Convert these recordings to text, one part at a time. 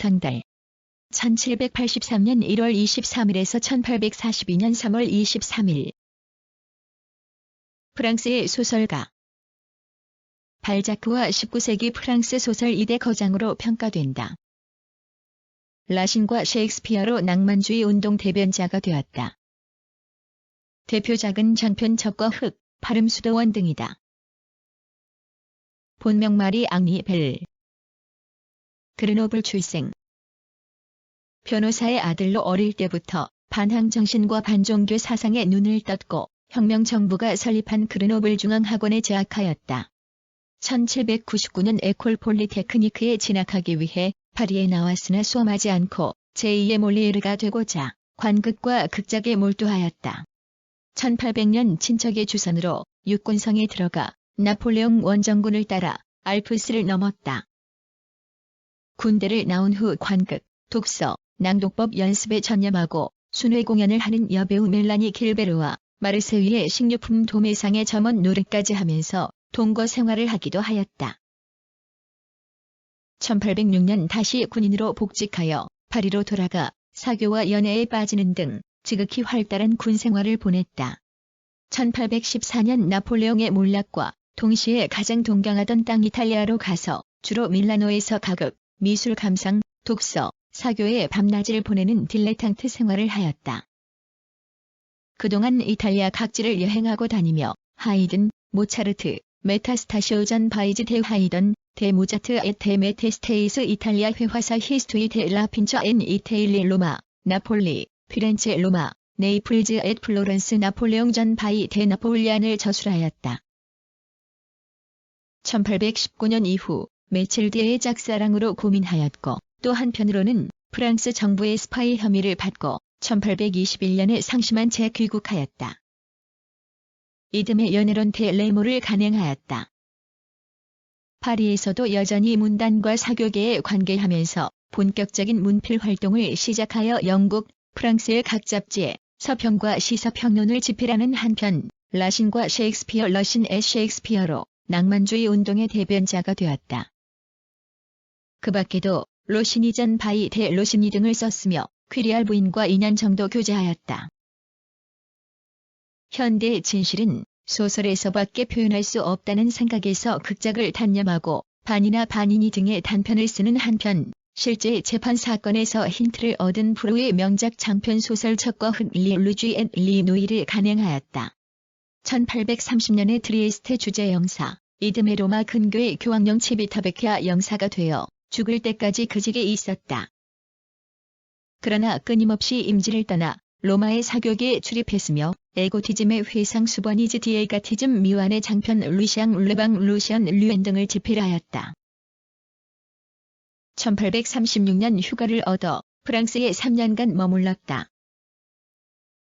스탕달 1783년 1월 23일에서 1842년 3월 23일 프랑스의 소설가 발자크와 19세기 프랑스 소설 2대 거장으로 평가된다. 라신과 셰익스피어로 낭만주의 운동 대변자가 되었다. 대표작은 장편 적과 흑, 파름수도원 등이다. 본명 마리 앙리 벨 그르노블 출생 변호사의 아들로 어릴 때부터 반항 정신과 반종교 사상에 눈을 떴고 혁명 정부가 설립한 그르노블 중앙학원에 재학하였다. 1799년 에콜 폴리테크니크에 진학하기 위해 파리에 나왔으나 수험하지 않고 제2의 몰리에르가 되고자 관극과 극작에 몰두하였다. 1800년 친척의 주선으로 육군성에 들어가 나폴레옹 원정군을 따라 알프스를 넘었다. 군대를 나온 후 관극, 독서, 낭독법 연습에 전념하고 순회 공연을 하는 여배우 멜라니 길베르와 마르세유의 식료품 도매상의 점원 노릇까지 하면서 동거 생활을 하기도 하였다. 1806년 다시 군인으로 복직하여 파리로 돌아가 사교와 연애에 빠지는 등 지극히 활달한 군 생활을 보냈다. 1814년 나폴레옹의 몰락과 동시에 가장 동경하던 땅 이탈리아로 가서 주로 밀라노에서 가극, 미술 감상, 독서, 사교에 밤낮을 보내는 딜레탕트 생활을 하였다. 그동안 이탈리아 각지를 여행하고 다니며 하이든, 모차르트, 메타스타시오 전 바이즈 대 하이던, 대 모자트 에테 메테스테이스 이탈리아 회화사 히스토이 데 라핀처 앤 이테일리 로마, 나폴리, 피렌체 로마, 네이플즈 앳 플로렌스 나폴레옹 전 바이 데 나폴리안을 저술하였다. 1819년 이후 메칠드의 짝사랑으로 고민하였고 또 한편으로는 프랑스 정부의 스파이 혐의를 받고 1821년에 상심한 채 귀국하였다. 이듬해 연애론 테 레모를 간행하였다. 파리에서도 여전히 문단과 사교계에 관계하면서 본격적인 문필 활동을 시작하여 영국, 프랑스의 각 잡지에 서평과 시서평론을 집필하는 한편 라신과 셰익스피어 러신 의 셰익스피어로 낭만주의 운동의 대변자가 되었다. 그 밖에도 로시니 전 바이 대 로시니 등을 썼으며 퀴리알 부인과 2년 정도 교제하였다. 현대의 진실은 소설에서밖에 표현할 수 없다는 생각에서 극작을 단념하고 반이나 반인이 등의 단편을 쓰는 한편 실제 재판 사건에서 힌트를 얻은 프로의 명작 장편 소설 척과 흑리 루쥐 앤리 노이를 간행하였다. 1830년에 트리에스테 주재 영사, 이듬해 로마 근교의 교황령 치비타베키아 영사가 되어 죽을 때까지 그 직에 있었다. 그러나 끊임없이 임지를 떠나 로마의 사교계에 출입했으며 에고티즘의 회상 수버니즈 디에 가티즘 미완의 장편 루시앙 르방 루시안 류엔 등을 집필 하였다. 1836년 휴가를 얻어 프랑스에 3년간 머물렀다.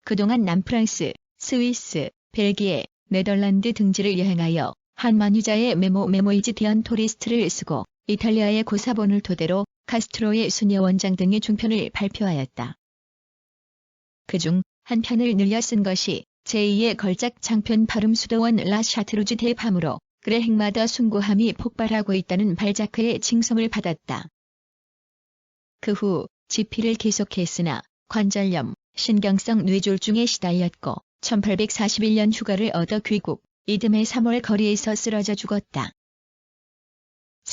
그동안 남프랑스, 스위스, 벨기에, 네덜란드 등지를 여행하여 한만유자의 메모 메모이즈 디언 토리스트를 쓰고 이탈리아의 고사본을 토대로 카스트로의 수녀 원장 등의 중편을 발표하였다. 그중 한 편을 늘려 쓴 것이 제2의 걸작 장편 파름수도원 라 샤트루즈 대파으로 그의 행마다 숭고함이 폭발하고 있다는 발자크의 칭송을 받았다. 그 후 지필을 계속했으나 관절염, 신경성 뇌졸중에 시달렸고 1841년 휴가를 얻어 귀국, 이듬해 3월 거리에서 쓰러져 죽었다.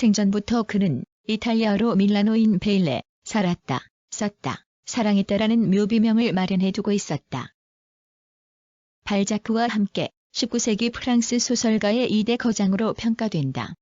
생전부터 그는 이탈리아로 밀라노인 베일레, 살았다, 썼다, 사랑했다라는 묘비명을 마련해두고 있었다. 발자크와 함께 19세기 프랑스 소설가의 2대 거장으로 평가된다.